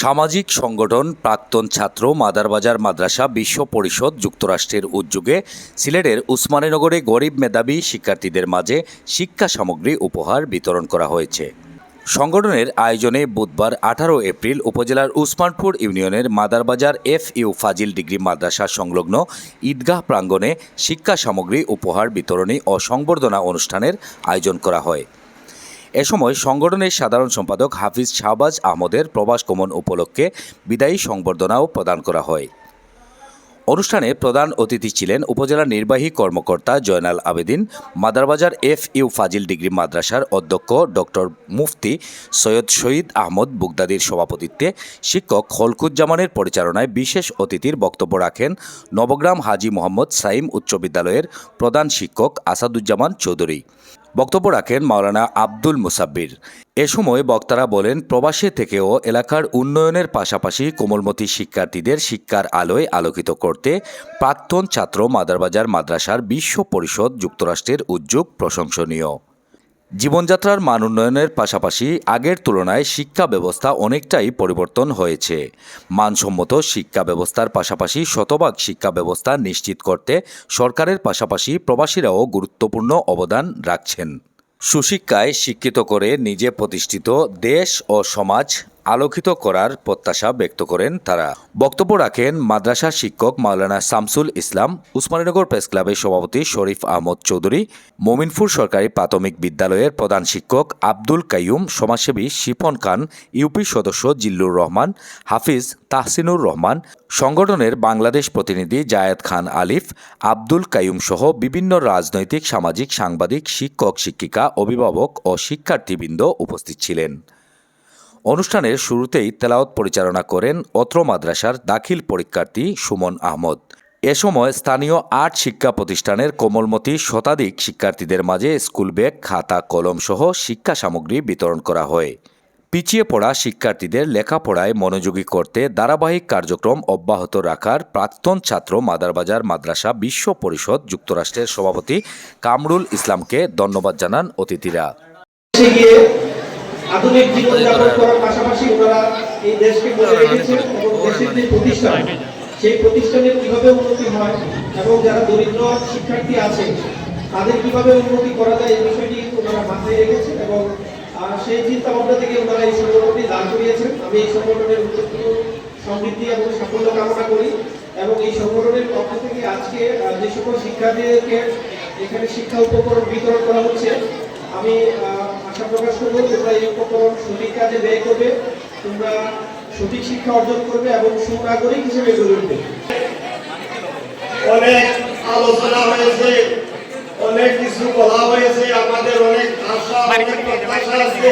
সামাজিক সংগঠন প্রাক্তন ছাত্র মাদারবাজার মাদ্রাসা বিশ্ব পরিষদ যুক্তরাষ্ট্রের উদ্যোগে সিলেটের উসমানীনগরে গরিব মেধাবী শিক্ষার্থীদের মাঝে শিক্ষা সামগ্রী উপহার বিতরণ করা হয়েছে। সংগঠনের আয়োজনে বুধবার আঠারো এপ্রিল উপজেলার উসমানপুর ইউনিয়নের মাদারবাজার এফ ইউ ফাজিল ডিগ্রি মাদ্রাসা সংলগ্ন ঈদগাহ প্রাঙ্গণে শিক্ষা সামগ্রী উপহার বিতরণী ও সংবর্ধনা অনুষ্ঠানের আয়োজন করা হয়। এ সময় সংগঠনের সাধারণ সম্পাদক হাফিজ শাহবাজ আহমদের প্রবাস গমন উপলক্ষে বিদায়ী সংবর্ধনাও প্রদান করা হয়। অনুষ্ঠানে প্রধান অতিথি ছিলেন উপজেলা নির্বাহী কর্মকর্তা জয়নাল আবেদিন, মাদারবাজার এফ ইউ ফাজিল ডিগ্রি মাদ্রাসার অধ্যক্ষ ডক্টর মুফতি সৈয়দ শহীদ আহমদ বুগদাদির সভাপতিত্বে শিক্ষক খলকুজ্জামানের পরিচালনায় বিশেষ অতিথির বক্তব্য রাখেন নবগ্রাম হাজি মোহাম্মদ সাইম উচ্চ বিদ্যালয়ের প্রধান শিক্ষক আসাদুজ্জামান চৌধুরী। বক্তব্য রাখেন মাওলানা আব্দুল মুসাব্বির। এ সময় বক্তারা বলেন, প্রবাসে থেকেও এলাকার উন্নয়নের পাশাপাশি কোমলমতি শিক্ষার্থীদের শিক্ষার আলোয় আলোকিত করতে প্রাক্তন ছাত্র মাদারবাজার মাদ্রাসার বিশ্ব পরিষদ যুক্তরাষ্ট্রের উদ্যোগ প্রশংসনীয়। জীবনযাত্রার মান উন্নয়নের পাশাপাশি আগের তুলনায় শিক্ষা ব্যবস্থা অনেকটাই পরিবর্তন হয়েছে। মানসম্মত শিক্ষা ব্যবস্থার পাশাপাশি শতভাগ শিক্ষা ব্যবস্থা নিশ্চিত করতে সরকারের পাশাপাশি প্রবাসীরাও গুরুত্বপূর্ণ অবদান রাখছেন। সুশিক্ষায় শিক্ষিত করে নিজে প্রতিষ্ঠিত দেশ ও সমাজ আলোকিত করার প্রত্যাশা ব্যক্ত করেন তারা। বক্তব্য রাখেন মাদ্রাসা শিক্ষক মাওলানা শামসুল ইসলাম, উসমানীনগর প্রেস ক্লাবের সভাপতি শরীফ আহমদ চৌধুরী, মোমিনপুর সরকারি প্রাথমিক বিদ্যালয়ের প্রধান শিক্ষক আব্দুল কাইয়ুম, সমাজসেবী শিপন খান, ইউপি সদস্য জিল্লুর রহমান, হাফিজ তাহসিনুর রহমান, সংগঠনের বাংলাদেশ প্রতিনিধি জায়েদ খান আলিফ, আব্দুল কাইয়ুম সহ বিভিন্ন রাজনৈতিক, সামাজিক, সাংবাদিক, শিক্ষক, শিক্ষিকা, অভিভাবক ও শিক্ষার্থীবৃন্দ উপস্থিত ছিলেন। অনুষ্ঠানের শুরুতেই তেলাওয়াত পরিচালনা করেন অত্র মাদ্রাসার দাখিল পরীক্ষার্থী সুমন আহমদ। এ সময় স্থানীয় আট শিক্ষা প্রতিষ্ঠানের কোমলমতি শতাধিক শিক্ষার্থীদের মাঝে স্কুল ব্যাগ, খাতা, কলম সহ শিক্ষা সামগ্রী বিতরণ করা হয়। পিছিয়ে পড়া শিক্ষার্থীদের লেখাপড়ায় মনোযোগী করতে ধারাবাহিক কার্যক্রম অব্যাহত রাখার প্রাক্তন ছাত্র মাদারবাজার মাদ্রাসা বিশ্ব পরিষদ যুক্তরাষ্ট্রের সভাপতি কামরুল ইসলামকে ধন্যবাদ জানান অতিথিরা। আধুনিক জীবনযাপন করার পাশাপাশি ওনারা এই দেশকে বলে রেখেছেন এবং দেশের যে প্রতিষ্ঠান, সেই প্রতিষ্ঠানের কীভাবে উন্নতি হয় এবং যারা দরিদ্র শিক্ষার্থী আছে, তাদের কীভাবে উন্নতি করা যায় এই বিষয়টি ওনারা মাথায় রেখেছেন এবং সেই চিন্তা ভাবনা থেকে ওনারা এই সংগঠনটি দাঁড় করিয়েছেন। আমি এই সংগঠনের উচ্চতর সমৃদ্ধি এবং সাফল্য কামনা করি এবং এই সংগঠনের পক্ষ থেকে আজকে যে সকল শিক্ষার্থীদেরকে এখানে শিক্ষা উপকরণ বিতরণ করা হচ্ছে, আমি আশা প্রকাশ করব তোমরা এই উপকরণ সঠিক কাজে ব্যয় করবে তোমরা সঠিক শিক্ষা অর্জন করবে এবং সুনাগরিক হিসেবে গড়ে উঠবে অনেক আলোচনা হয়েছে অনেক কিছু বলা হয়েছে আমাদের অনেক আশা অনেক প্রত্যাশা আছে।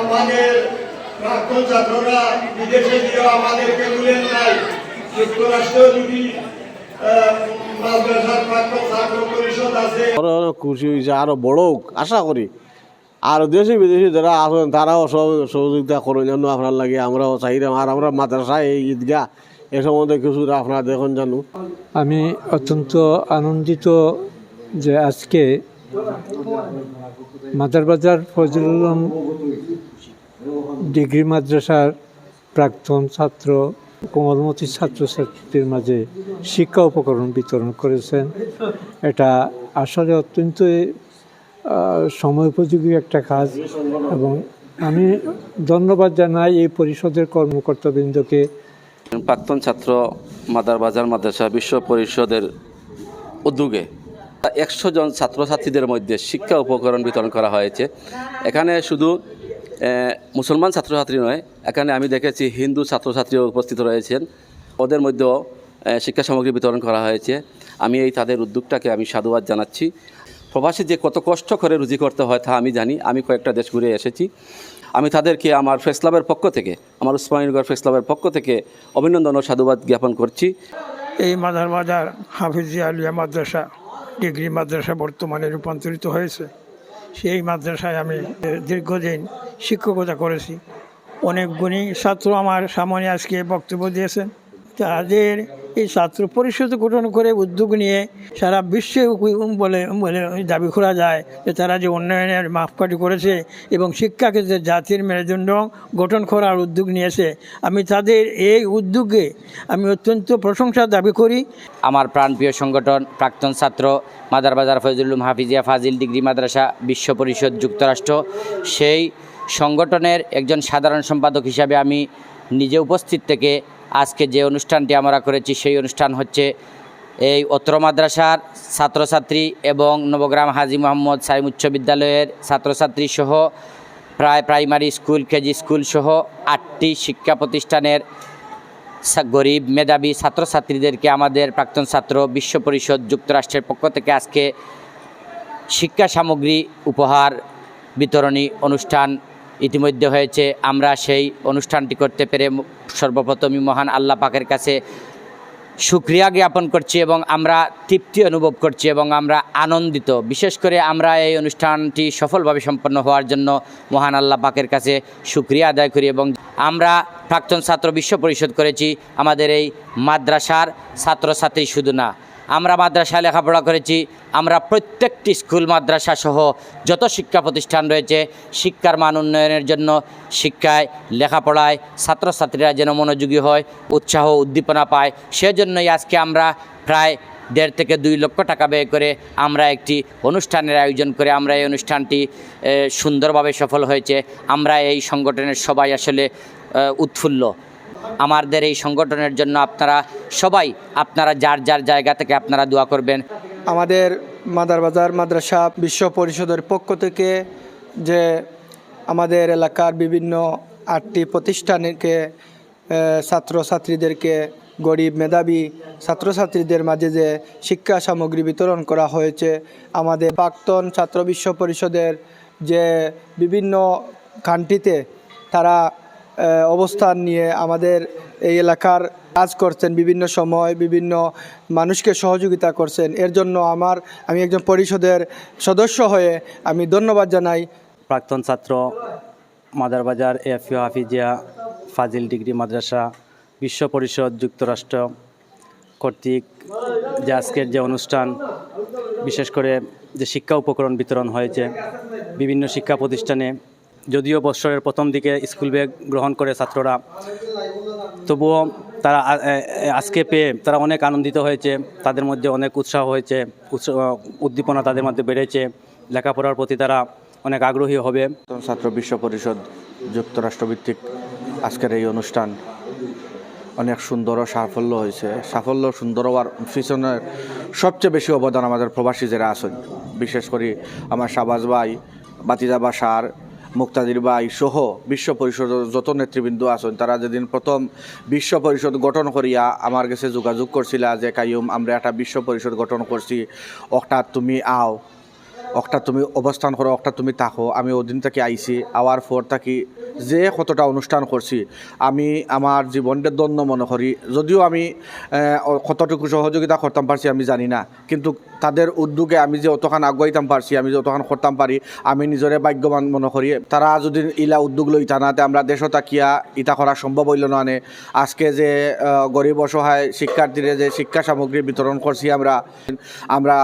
আমাদের প্রাক্তন ছাত্ররা বিদেশে গিয়েও আমাদেরকে ভুলেন নাই যুক্তরাষ্ট্র যদি মাদ্রাসার প্রাক্তন ছাত্র পরিষদ আছে। আরও খুশি হয়েছে আরও বড় হোক আশা করি। আর দেশি বিদেশি যারা আছেন, তারাও সহযোগিতা করেন। যেন আপনার লাগে, আমরাও চাহিদা আর আমরা মাদ্রাসা এই ঈদগাহ এ সম্বন্ধে কিছু আপনারা দেখুন জানো আমি অত্যন্ত আনন্দিত যে আজকে মাদারবাজার ফজলুল ডিগ্রি মাদ্রাসার প্রাক্তন ছাত্র, কোমলমতি ছাত্রছাত্রীদের মাঝে শিক্ষা উপকরণ বিতরণ করেছেন। এটা আসলে অত্যন্ত সময় উপযোগী একটা কাজ এবং আমি ধন্যবাদ জানাই এই পরিষদের কর্মকর্তাবৃন্দকে। প্রাক্তন ছাত্র মাদার বাজার মাদ্রাসা বিশ্ব পরিষদের উদ্যোগে একশো জন ছাত্রছাত্রীদের মধ্যে শিক্ষা উপকরণ বিতরণ করা হয়েছে। এখানে শুধু মুসলমান ছাত্রছাত্রী নয়, এখানে আমি দেখেছি হিন্দু ছাত্রছাত্রীও উপস্থিত রয়েছেন। ওদের মধ্যেও শিক্ষা সামগ্রী বিতরণ করা হয়েছে। আমি এই তাদের উদ্যোগটাকে আমি সাধুবাদ জানাচ্ছি। প্রবাসী যে কত কষ্ট করে রুজি করতে হয় তা আমি জানি। আমি কয়েকটা দেশ ঘুরে এসেছি। আমি তাদেরকে আমার ফেস ক্লাবের পক্ষ থেকে, আমার উসমানীনগর ফেস ক্লাবের পক্ষ থেকে অভিনন্দন ও সাধুবাদ জ্ঞাপন করছি। এই মাদার বাজার হাফিজিয়া আলিয়া মাদ্রাসা ডিগ্রি মাদ্রাসা বর্তমানে রূপান্তরিত হয়েছে। সেই মাদ্রাসায় আমি দীর্ঘদিন শিক্ষকতা করেছি। অনেক ছাত্র আমার সামনে আজকে বক্তব্য দিয়েছেন। তাদের এই ছাত্র পরিষদ গঠন করে উদ্যোগ নিয়ে সারা বিশ্বে বলে বলে দাবি করা যায় যে তারা যে উন্নয়নের মাপকাঠি করেছে এবং শিক্ষাক্ষেত্রে জাতির মেরুদণ্ড গঠন করার উদ্যোগ নিয়েছে, আমি তাদের এই উদ্যোগে আমি অত্যন্ত প্রশংসা দাবি করি। আমার প্রাণপ্রিয় সংগঠন, প্রাক্তন ছাত্র মাদারবাজার ফজলুল হাফিজিয়া ফাজিল ডিগ্রি মাদ্রাসা বিশ্ব পরিষদ যুক্তরাষ্ট্র। সেই সংগঠনের একজন সাধারণ সম্পাদক হিসাবে আমি নিজে উপস্থিত থেকে আজকে যে অনুষ্ঠানটি আমরা করেছি, সেই অনুষ্ঠান হচ্ছে এই অত্র মাদ্রাসার ছাত্রছাত্রী এবং নবগ্রাম হাজি মোহাম্মদ সাইম উচ্চ বিদ্যালয়ের ছাত্রছাত্রী সহ প্রায় প্রাইমারি স্কুল, কেজি স্কুল সহ আটটি শিক্ষা প্রতিষ্ঠানের গরিব মেধাবী ছাত্রছাত্রীদেরকে আমাদের প্রাক্তন ছাত্র বিশ্ব পরিষদ যুক্তরাষ্ট্রের পক্ষ থেকে আজকে শিক্ষা সামগ্রী উপহার বিতরণী অনুষ্ঠান ইতিমধ্যে হয়েছে, আমরা সেই অনুষ্ঠানটি করতে পেরে সর্বপ্রথমই মহান আল্লাহ পাকের কাছে সুক্রিয়া জ্ঞাপন করছি এবং আমরা তৃপ্তি অনুভব করছি এবং আমরা আনন্দিত। বিশেষ করে আমরা এই অনুষ্ঠানটি সফলভাবে সম্পন্ন হওয়ার জন্য মহান আল্লাহ পাকের কাছে সুক্রিয়া আদায় করি এবং আমরা প্রাক্তন ছাত্র বিশ্ব পরিষদ করেছি, আমাদের এই মাদ্রাসার ছাত্রছাত্রী শুধু না। আমরা মাদ্রাসায় লেখাপড়া করেছি, আমরা প্রত্যেকটি স্কুল, মাদ্রাসা সহ যত শিক্ষা প্রতিষ্ঠান রয়েছে, শিক্ষার মান উন্নয়নের জন্য শিক্ষায়, লেখাপড়ায় ছাত্রছাত্রীরা যেন মনোযোগী হয়, উৎসাহ, উদ্দীপনা পায়, সেজন্যই আজকে আমরা প্রায় দেড় থেকে দুই লক্ষ টাকা ব্যয় করে আমরা একটি অনুষ্ঠানের আয়োজন করে আমরা এই অনুষ্ঠানটি সুন্দরভাবে সফল হয়েছে। আমরা এই সংগঠনের সবাই আসলে উৎফুল্ল। আমাদের এই সংগঠনের জন্য আপনারা সবাই, আপনারা যার যার জায়গা থেকে আপনারা দোয়া করবেন। আমাদের মাদারবাজার মাদ্রাসা বিশ্ব পরিষদের পক্ষ থেকে যে আমাদের এলাকার বিভিন্ন আটটি প্রতিষ্ঠানকে ছাত্রছাত্রীদেরকে, গরিব মেধাবী ছাত্রছাত্রীদের মাঝে যে শিক্ষা সামগ্রী বিতরণ করা হয়েছে, আমাদের প্রাক্তন ছাত্র বিশ্ব পরিষদের যে বিভিন্ন কান্ট্রিতে তারা অবস্থান নিয়ে আমাদের এই এলাকার কাজ করছেন বিভিন্ন সময়, বিভিন্ন মানুষকে সহযোগিতা করছেন। এর জন্য আমার, আমি একজন পরিষদের সদস্য হয়ে আমি ধন্যবাদ জানাই। প্রাক্তন ছাত্র, মাদারবাজার এফিও হাফিজিয়া ফাজিল ডিগ্রি মাদ্রাসা, বিশ্ব পরিষদ যুক্তরাষ্ট্র কর্তৃক যে আজকের যে অনুষ্ঠান, বিশেষ করে যে শিক্ষা উপকরণ বিতরণ হয়েছে, বিভিন্ন শিক্ষা প্রতিষ্ঠানে যদিও বৎসরের প্রথম দিকে স্কুল ব্যাগ গ্রহণ করে ছাত্ররা, তবুও তারা আজকে পেয়ে তারা অনেক আনন্দিত হয়েছে, তাদের মধ্যে অনেক উৎসাহ হয়েছে উদ্দীপনা তাদের মধ্যে বেড়েছে, লেখাপড়ার প্রতি তারা অনেক আগ্রহী হবে। ছাত্র বিশ্ব পরিষদ যুক্তরাষ্ট্রভিত্তিক আজকের এই অনুষ্ঠান অনেক সুন্দর সাফল্য হয়েছে। সাফল্য সুন্দর হওয়ার পিছনের সবচেয়ে বেশি অবদান আমাদের প্রবাসী যারা আছেন। বিশেষ করে আমার শাবাজ ভাই বাতিজাবা সার মুক্তাদির বাই সহ বিশ্ব পরিষদের যত নেতৃবৃন্দ আছেন, তারা যেদিন প্রথম বিশ্ব পরিষদ গঠন করিয়া আমার কাছে যোগাযোগ করছিলা যে কাইম আমরা একটা বিশ্ব পরিষদ গঠন করছি। অকটা, তুমি আও। অকটা, তুমি অবস্থান করো, অকটা, তুমি থাকো। আমি ওদিন থেকে আইছি। আওয়ার ফোর থাকি যে কতটা অনুষ্ঠান করছি, আমি আমার জীবনটা দন্য মনে করি। যদিও আমি কতটুকু সহযোগিতা করতাম পারছি আমি জানি না। কিন্তু তাদের উদ্যোগে আমি যে অতখান আগুয়াইতাম পারছি আমি যে অতখান করতাম পারি আমি নিজরে ভাগ্যবান মনে করি। তারা যদি ইলা উদ্যোগ লইতা না তে আমরা দেশও তাকিয়া ইটা করা সম্ভব হইল না আজকে যে গরিব অসহায় শিক্ষার্থীরা যে শিক্ষা সামগ্রী বিতরণ করছি আমরা আমরা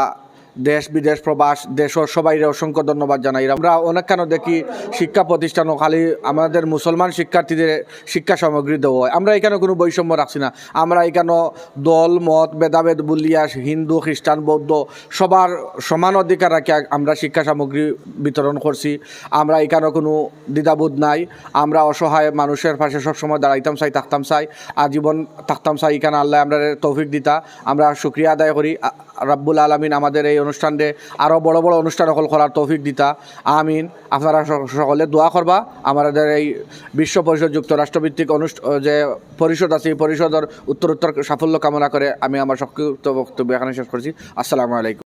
দেশ, বিদেশ, প্রবাস দেশের সবাই অসংখ্য ধন্যবাদ জানাই। আমরা অনেক কেন দেখি শিক্ষা প্রতিষ্ঠানও খালি আমাদের মুসলমান শিক্ষার্থীদের শিক্ষা সামগ্রী দেওয়া হয়। আমরা এখানে কোনো বৈষম্য রাখছি না? আমরা এখানে দল, মত, ভেদাভেদ বলিয়া হিন্দু, খ্রিস্টান, বৌদ্ধ সবার সমান অধিকার রাখি আমরা শিক্ষা সামগ্রী বিতরণ করছি। আমরা এখানে কোনো দ্বিধাবোধ নাই? আমরা অসহায় মানুষের পাশে সবসময় দাঁড়াইতাম চাই, থাকতাম চাই। আজীবন থাকতাম চাই এখানে আল্লাহ আমরা তৌফিক দিতা। আমরা শুক্রিয়া আদায় করি। রাব্বুল আলমিন আমাদের এই অনুষ্ঠানে আরও বড় বড় অনুষ্ঠান সকল করার তৌফিক দিতা। আমিন। আপনারা সকলে দোয়া করবা। আমাদের এই বিশ্ব পরিষদ যুক্তরাষ্ট্রভিত্তিক অনুষ্ঠান যে পরিষদ আছে, এই পরিষদের উত্তরোত্তর সাফল্য কামনা করে আমি আমার সংক্ষিপ্ত বক্তব্য এখানে শেষ করছি। আসসালামু আলাইকুম।